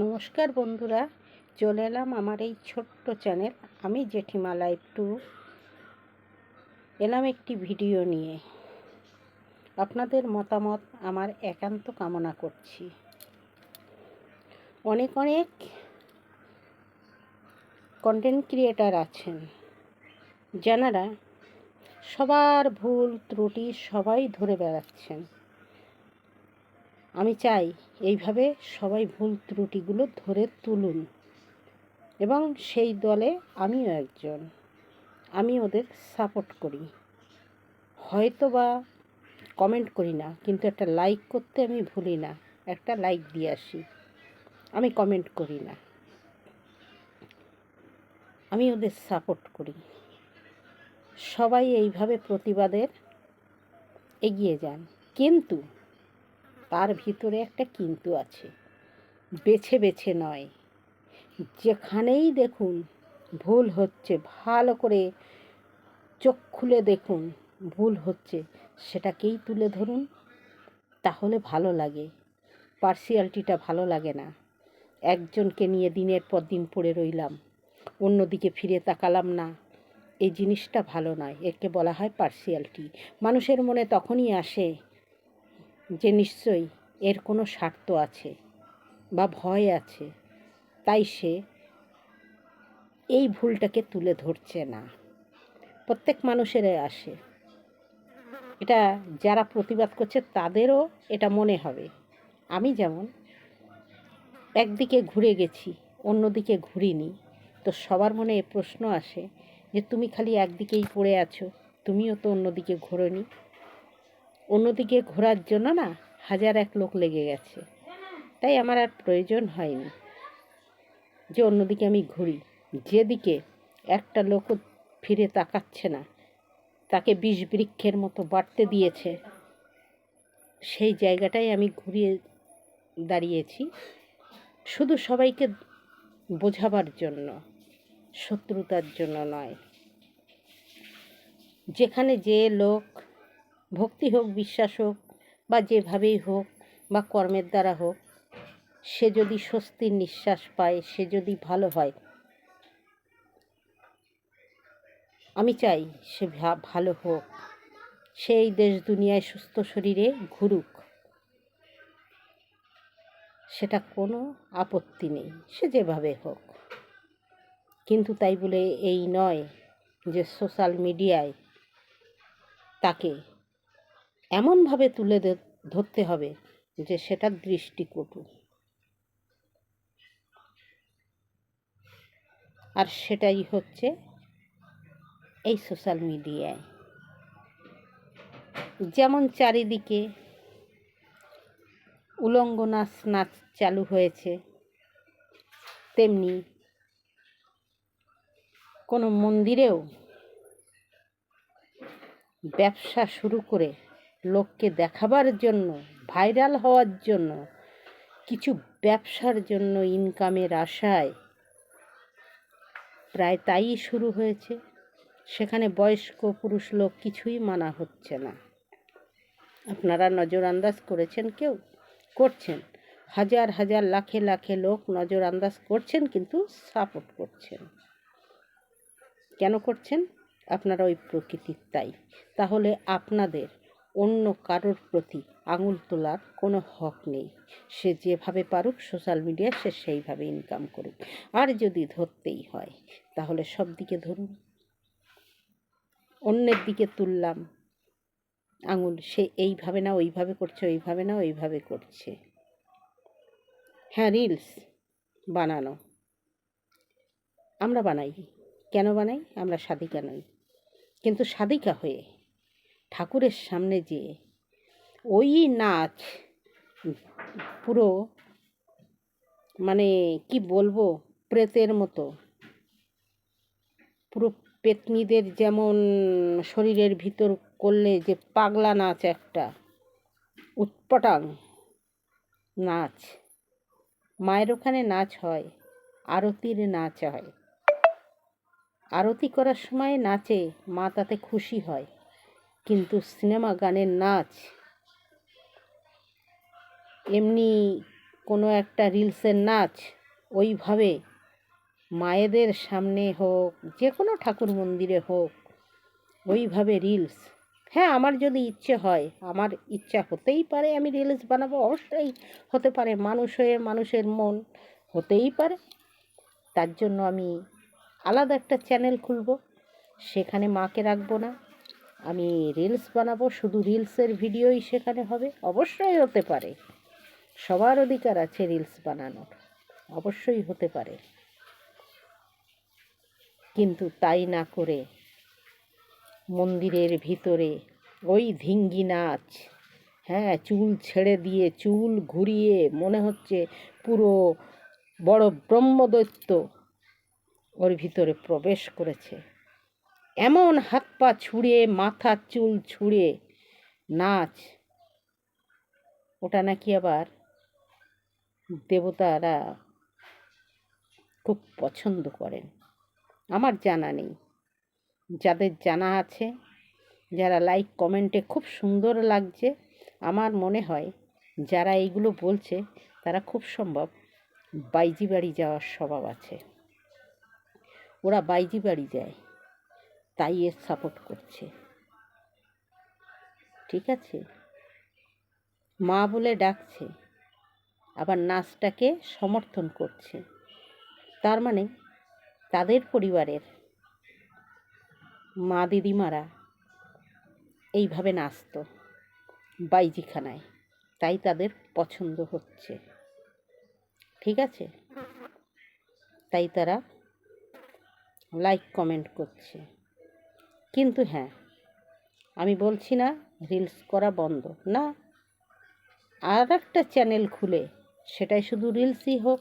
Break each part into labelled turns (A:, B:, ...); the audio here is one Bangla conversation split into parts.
A: নমস্কার বন্ধুরা, চলে এলাম আমার এই ছোট্ট চ্যানেল, আমি জেঠিমা লাইভ টু। এলাম একটি ভিডিও নিয়ে। আপনাদের মতামত, আমার একান্ত কামনা করছি। অনেক অনেক কন্টেন্ট ক্রিয়েটার আছেন যারা সবার ভুল ত্রুটি সবাই ধরে বেড়াচ্ছেন। আমি চাই এইভাবে সবাই ভুল ত্রুটিগুলো ধরে তুলুন। এবং সেই দলে আমিও একজন। আমি ওদের সাপোর্ট করি। হয়তো বা কমেন্ট করি না, কিন্তু একটা লাইক করতে আমি ভুলি না। একটা লাইক দিয়ে আসি। আমি কমেন্ট করি না। আমি ওদের সাপোর্ট করি। সবাই এইভাবে প্রতিবাদের এগিয়ে যান। কিন্তু তার ভিতরে একটা কিন্তু আছে। বেছে বেছে নয়। যেখানেই দেখুন, ভুল হচ্ছে, ভালো করে চোখ খুলে দেখুন, ভুল হচ্ছে, সেটাকেই তুলে ধরুন, তাহলে ভালো লাগে। পার্সিয়ালিটিটা ভালো লাগে না। একজনকে নিয়ে দিনের পর দিন পড়ে রইলাম, অন্যদিকে ফিরে তাকালাম না। এই জিনিসটা ভালো নয়, একে বলা হয় পার্সিয়ালিটি। মানুষের মনে তখনই আসে যে নিশ্চয়ই এর কোনো স্বার্থ আছে বা ভয় আছে, তাই সে এই ভুলটাকে তুলে ধরছে না। প্রত্যেক মানুষেরই আসে। এটা যারা প্রতিবাদ করছে তাদেরও এটা মনে হবে। আমি যেমন একদিকে ঘুরে গেছি, অন্যদিকে ঘুরিনি, তো সবার মনে এ প্রশ্ন আসে যে, তুমি খালি একদিকেই পড়ে আছো, তুমিও তো অন্যদিকে ঘোরোনি। অন্যদিকে ঘোরার জন্য না হাজার এক লোক লেগে গেছে। তাই আমার আর প্রয়োজন হয়নি যে অন্যদিকে আমি ঘুরি। যেদিকে একটা লোকও ফিরে তাকাচ্ছে না, তাকে বিষ বৃক্ষের মতো বাড়তে দিয়েছে, সেই জায়গাটাই আমি ঘুরিয়ে দাঁড়িয়েছি শুধু সবাইকে বোঝাবার জন্য, শত্রুতার জন্য নয়। যেখানে যে লোক ভক্তি হোক, বিশ্বাস হোক, বা যেভাবেই হোক, বা কর্মের দ্বারা হোক, সে যদি স্বস্তির নিঃশ্বাস পায়, সে যদি ভালো হয়, আমি চাই সে ভালো হোক। সেই দেশ দুনিয়ায় সুস্থ শরীরে ঘুরুক। সেটা কোনো আপত্তি নেই, সে যেভাবে হোক। কিন্তু তাই বলে এই নয় যে সোশ্যাল মিডিয়ায় তাকে এমনভাবে তুলে ধরতে হবে যে সেটা দৃষ্টিকটু। আর সেটাই হচ্ছে এই সোশ্যাল মিডিয়ায় যেমন চারিদিকে উলঙ্গ নাচ নাচ চালু হয়েছে, তেমনি কোনো মন্দিরেও ব্যবসা শুরু করে লোককে দেখাবার জন্য, ভাইরাল হওয়ার জন্য, কিছু ব্যবসার জন্য ইনকামের আশায়। প্রায় তাই শুরু হয়েছে। সেখানে বয়স্ক পুরুষ লোক কিছুই মানা হচ্ছে না। আপনারা নজর আন্দাজ করেছেন কেউ? করছেন। হাজার হাজার, লাখে লাখে লোক নজর আন্দাজ করছেন কিন্তু সাপোর্ট করছেন। কেন করছেন? আপনারা ওই প্রকৃতির তাই। তাহলে আপনাদের অন্য কারোর প্রতি আঙুল তোলার কোনো হক নেই। সে যেভাবে পারুক সোশ্যাল মিডিয়ায় সে সেইভাবে ইনকাম করুক। আর যদি ধরতেই হয়, তাহলে সব দিকে ধরুন। অন্যের দিকে তুললাম, আঙুল, সে এইভাবে না, ওইভাবে করছে, ওইভাবে না, ওইভাবে করছে। হ্যাঁ রিলস বানানো। আমরা বানাই। কেন বানাই? আমরা সাধিকা নই। কিন্তু সাধিকা হয়ে ঠাকুরের সামনে যেয়ে ওই নাচ, পুরো মানে কি বলব, প্রেতের মতো। পুরো পেতনিদের যেমন শরীরের ভিতর করলে যে পাগলা নাচ একটা, উৎপটাং নাচ। মায়ের ওখানে নাচ হয়, আরতির নাচ হয়। আরতি করার সময় নাচে, মা তাতে খুশি হয়। কিন্তু সিনেমা, গানের নাচ, এমনি কোনো একটা রিলসের নাচ, ওইভাবে মায়েদের সামনে হোক, যে কোনো ঠাকুর মন্দিরে হোক, ওইভাবে রিলস। হ্যাঁ আমার যদি ইচ্ছে হয়, আমার ইচ্ছা হতেই পারে আমি রিলস বানাবো, অবশ্যই হতে পারে, মানুষ হয়ে মানুষের মন হতেই পারে। তার জন্য আমি আলাদা একটা চ্যানেল খুলব, সেখানে মাকে রাখব না। আমি রিলস বানাবো, শুধু রিলসের ভিডিওই সেখানে হবে। অবশ্যই হতে পারে। সবার অধিকার আছে রিলস বানানোর। অবশ্যই হতে পারে। কিন্তু তাই না করে মন্দিরের ভিতরে ওই ধিঙ্গি নাচ হ্যাঁ চুল ছেড়ে দিয়ে, চুল ঘুরিয়ে, মনে হচ্ছে পুরো বড় ব্রহ্মদৈত্য ওর ভিতরে প্রবেশ করেছে। এমন হাত পা ছুঁড়ে মাথার চুল ছুঁড়ে, নাচ। ওটা নাকি আবার দেবতারা খুব পছন্দ করেন। আমার জানা নেই। যাদের জানা আছে, যারা লাইক কমেন্টে খুব সুন্দর লাগছে, আমার মনে হয় যারা এইগুলো বলছে, তারা খুব সম্ভব বাইজি বাড়ি যাওয়ার স্বভাব আছে। ওরা বাইজি বাড়ি যায়। তাই এর সাপোর্ট করছে। ঠিক আছে? মা বলে ডাকছে, আবার নাচটাকে সমর্থন করছে। তার মানে তাদের পরিবারের মা দিদিমারা এইভাবে নাচতো বাইজিখানায়, তাই তাদের পছন্দ হচ্ছে। ঠিক আছে? তাই তারা লাইক কমেন্ট করছে। কিন্তু হ্যাঁ আমি বলছি না রিলস করা বন্ধ। না আর একটা চ্যানেল খুলে, সেটাই শুধু রিলসই হোক।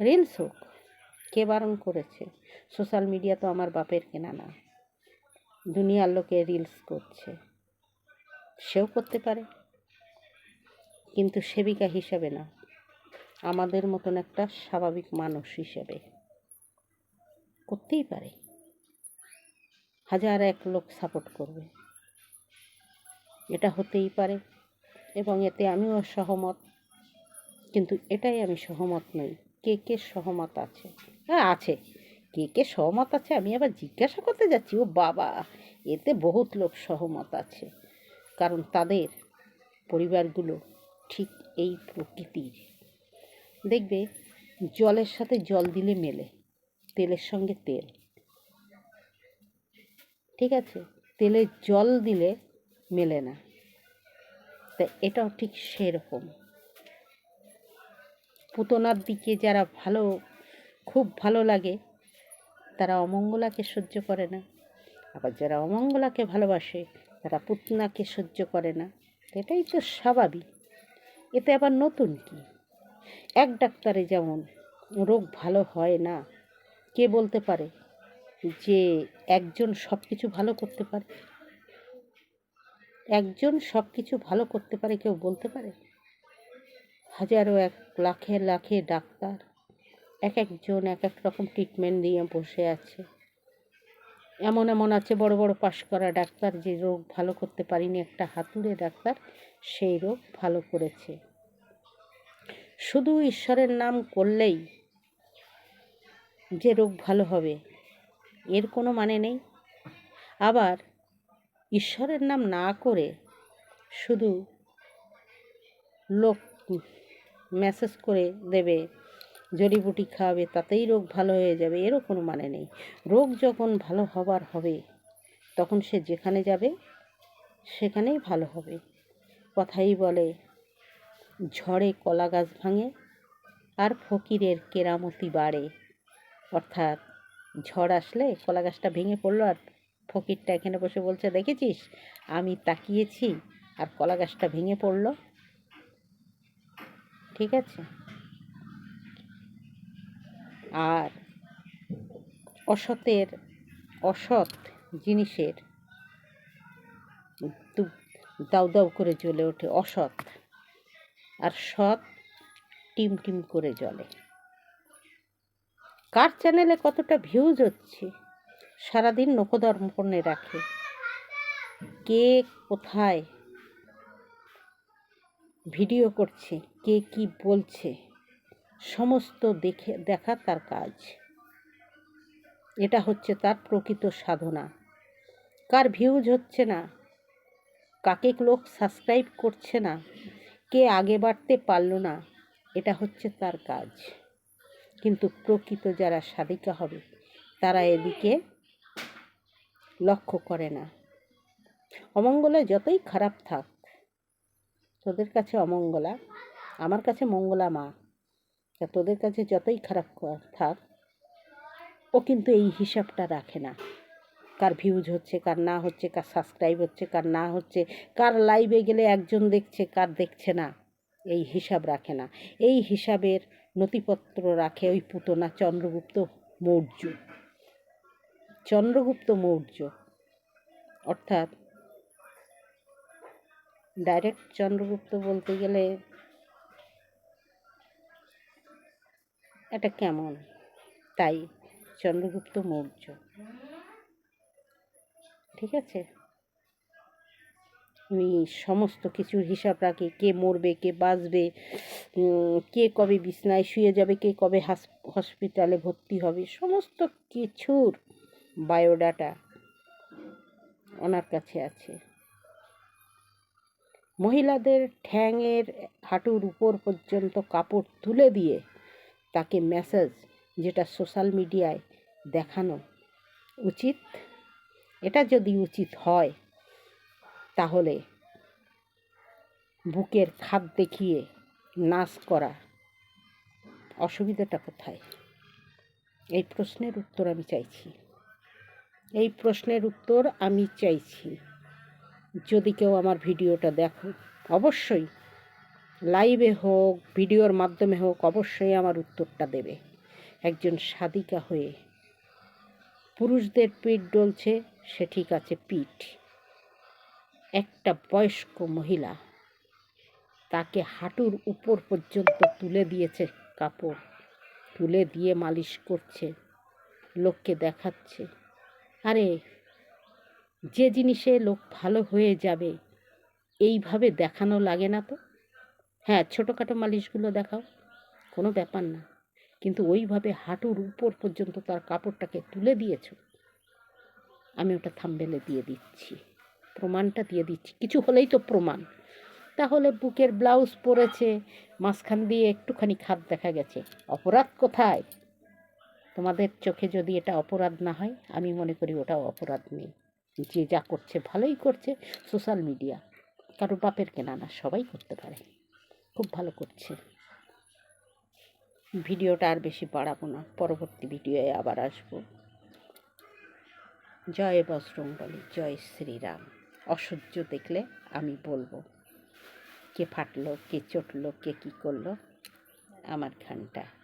A: রিলস হোক, কে বারণ করেছে? সোশ্যাল মিডিয়া তো আমার বাপের কেনা না। দুনিয়ার লোকে রিলস করছে। সেও করতে পারে। কিন্তু সেবিকা হিসাবে না। আমাদের মতন একটা স্বাভাবিক মানুষ হিসেবে করতেই পারে। হাজার এক লোক সাপোর্ট করবে। এটা হতেই পারে এবং এতে আমিও সহমত। কিন্তু এটাই আমি সহমত নই। কে কে সহমত আছে? হ্যাঁ আছে। কে কে সহমত আছে আমি আবার জিজ্ঞাসা করতে যাচ্ছি, ও বাবা, এতে বহুত লোক সহমত আছে। কারণ তাদের পরিবারগুলো ঠিক এই প্রকৃতির। দেখবে, জলের সাথে জল দিলে মেলে, তেলের সঙ্গে তেল। ঠিক আছে? তেলে জল দিলে মেলে না। তা এটাও ঠিক সেরকম। পুতনার দিকে যারা ভালো, খুব ভালো লাগে, তারা অমঙ্গলাকে সহ্য করে না। আবার যারা অমঙ্গলাকে ভালোবাসে, তারা পুতনাকে সহ্য করে না। এটাই তো স্বাভাবিক। এতে আবার নতুন কি? এক ডাক্তারে যেমন, রোগ ভালো হয় না, কে বলতে পারে? যে একজন সব কিছু ভালো করতে পারে। একজন সব কিছু ভালো করতে পারে কেউ বলতে পারে? হাজারো এক, লাখে লাখে ডাক্তার এক একজন এক এক রকম ট্রিটমেন্ট নিয়ে বসে আছে। এমন এমন আছে বড় বড় পাশ করা ডাক্তার যে রোগ ভালো করতে পারিনি, একটা হাতুড়ে ডাক্তার সেই রোগ ভালো করেছে। শুধু ঈশ্বরের নাম করলেই যে রোগ ভালো হবে এর কোনো মানে নেই। আবার ঈশ্বরের নাম না করে শুধু লোক মেসেজ করে দেবে, জড়িবুটি খাওয়াবে, তাতেই রোগ ভালো হয়ে যাবে, এরও কোনো মানে নেই। রোগ যখন ভালো হবার হবে, তখন সে যেখানে যাবে, সেখানেই ভালো হবে। কথাই বলে, ঝড়ে কলা গাছ ভাঙে আর ফকিরের কেরামতি বাড়ে। অর্থাৎ ঝড় আসলে কলা গাছটা ভেঙে পড়ল আর ফকিরটা এখানে বসে বলছে, দেখেছিস? আমি তাকিয়েছি আর কলা গাছটা ভেঙে পড়ল। ঠিক আছে। আর অসতের, অসৎ জিনিসের দাউ দাউ করে জ্বলে ওঠে, অসৎ। আর সৎ টিম টিম করে জ্বলে। কার চ্যানেলে কতটা ভিউজ হচ্ছে? সারাদিন নখদর্পণে রাখে। কে কোথায় ভিডিও করছে? কে কি বলছে? সমস্ত দেখে, দেখা তার কাজ। এটা হচ্ছে তার প্রকৃত সাধনা। কার ভিউজ হচ্ছে না? কাকে লোক সাবস্ক্রাইব করছে না? কে আগে বাড়তে পারল না? এটা হচ্ছে তার কাজ। কিন্তু প্রকৃত যারা সাধিকা হবে, তারা এদিকে লক্ষ্য করে না। অমঙ্গলা যতই খারাপ থাক, তোদের কাছে অমঙ্গলা, আমার কাছে মঙ্গলা মা, তা তোদের কাছে যতই খারাপ থাক, ও কিন্তু এই হিসাবটা রাখে না। কার ভিউজ হচ্ছে, কার না হচ্ছে, কার সাবস্ক্রাইব হচ্ছে, কার না হচ্ছে, কার লাইভে গেলে একজন দেখছে, কার দেখছে না, এই হিসাব রাখে না। এই হিসাবের নথিপত্র রাখে ওই পুতনা চন্দ্রগুপ্ত মৌর্য। চন্দ্রগুপ্ত মৌর্য। অর্থাৎ ডাইরেক্ট চন্দ্রগুপ্ত বলতে গেলে এটা কেমন? তাই চন্দ্রগুপ্ত মৌর্য। ঠিক আছে? আমি সমস্ত কিছুর হিসাব রাখি। কে মরবে, কে বাঁচবে কে কবে বিছনায় শুয়ে যাবে, কে কবে হাস- হসপিটালে ভর্তি হবে, সমস্ত কিছুর বায়োডাটা ওনার কাছে আছে। মহিলাদের ঠ্যাংয়ের হাঁটুর উপর পর্যন্ত কাপড় তুলে দিয়ে তাকে মেসেজ যেটা সোশ্যাল মিডিয়ায় দেখানো উচিত। এটা যদি উচিত হয় তাহলে বুকের খাদ দেখিয়ে নাচ করা অসুবিধাটা কোথায়? এই প্রশ্নের উত্তর আমি চাইছি। এই প্রশ্নের উত্তর আমি চাইছি, যদি কেউ আমার ভিডিওটা দেখো, অবশ্যই লাইভে হোক, ভিডিওর মাধ্যমে হোক, অবশ্যই আমার উত্তরটা দেবে। একজন সাধিকা হয়ে পুরুষদের পিঠ ডলছে, সে ঠিক আছে পিঠ। একটা বয়স্ক মহিলা। তাকে হাঁটুর উপর পর্যন্ত তুলে দিয়েছে কাপড়, তুলে দিয়ে মালিশ করছে, লোককে দেখাচ্ছে। আরে, যে জিনিসে লোক ভালো হয়ে যাবে, এইভাবে দেখানো লাগে না তো? হ্যাঁ ছোটোখাটো মালিশগুলো দেখাও, কোনো ব্যাপার না। কিন্তু ওইভাবে হাঁটুর উপর পর্যন্ত তার কাপড়টাকে তুলে দিয়েছ, আমি ওটা থাম্বেলে দিয়ে দিচ্ছি। প্রমাণটা দিয়ে দিচ্ছি। কিছু হলেই তো প্রমাণ। তাহলে বুকের ব্লাউজ পরেছে, মাঝখান দিয়ে একটুখানি খাদ দেখা গেছে। অপরাধ কোথায়? তোমাদের চোখে যদি এটা অপরাধ না হয়, আমি মনে করি ওটাও অপরাধ নেই। যে যা করছে ভালোই করছে সোশ্যাল মিডিয়া। কারও বাপের কেনা না, সবাই করতে পারে। খুব ভালো করছে। ভিডিওটা আর বেশি বাড়াবো না, পরবর্তী ভিডিওয়ে আবার আসব। জয় বজরংবলী জয় শ্রীরাম। অসহ্য দেখলে আমি বলব কে ফাটলো কে চটলো কে কী করল? আমার ঘানটা।